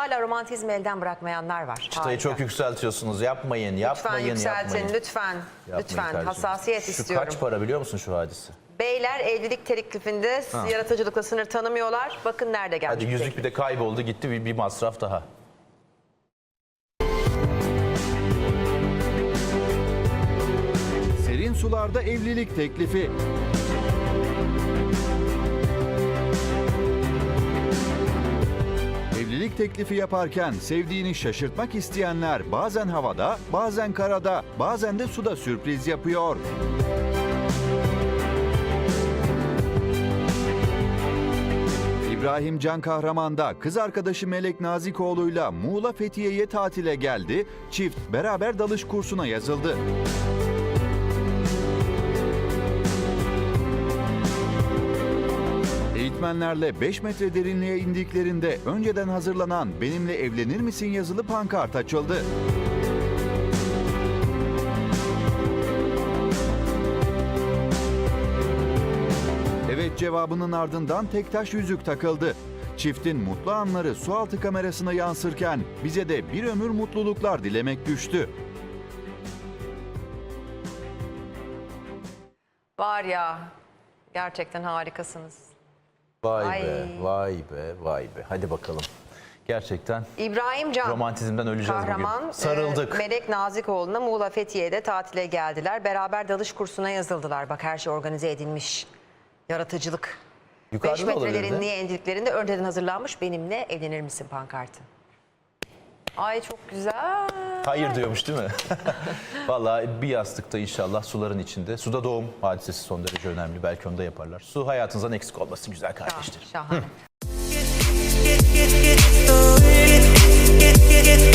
Hala romantizmi elden bırakmayanlar var. Çıtayı Harika. çok yükseltiyorsunuz. Yapmayın, Lütfen yapmayın, yükseltin, yapmayın. lütfen. Yapmayın lütfen kardeşim. hassasiyet şu istiyorum. kaç para biliyor musun şu hadise? Beyler evlilik teklifinde yaratıcılıkla sınır tanımıyorlar. Bakın nerede gelmiş. Hadi yüzük bir de kayboldu gitti bir, bir masraf daha. Serin sularda evlilik teklifi. Teklifi yaparken sevdiğini şaşırtmak isteyenler bazen havada, bazen karada, bazen de suda sürpriz yapıyor. İbrahim Can Kahraman da kız arkadaşı Melek Nazikoğlu'yla Muğla Fethiye'ye tatile geldi. Çift beraber dalış kursuna yazıldı. Eğitmenlerle 5 metre derinliğe indiklerinde önceden hazırlanan benimle evlenir misin yazılı pankart açıldı. Evet cevabının ardından tek taş yüzük takıldı. Çiftin mutlu anları sualtı kamerasına yansırken bize de bir ömür mutluluklar dilemek düştü. Var ya gerçekten harikasınız. Vay Ay. be, vay be, vay be. Hadi bakalım. Gerçekten İbrahim Can. romantizmden öleceğiz Kahraman bugün. Sarıldık. e, Melek Nazikoğlu'na Muğla Fethiye'de tatile geldiler. Beraber dalış kursuna yazıldılar. Bak her şey organize edilmiş. Yaratıcılık. 5 Yukarıda da metre olabilirdi. derinliğe indiklerinde önceden hazırlanmış benimle evlenir misin pankartı. Ay çok güzel. Hayır diyormuş değil mi? Vallahi bir yastıkta inşallah suların içinde. Suda doğum hadisesi son derece önemli. Belki onu da yaparlar. Su hayatınızdan eksik olması güzel kardeşlerim. Şahane. get,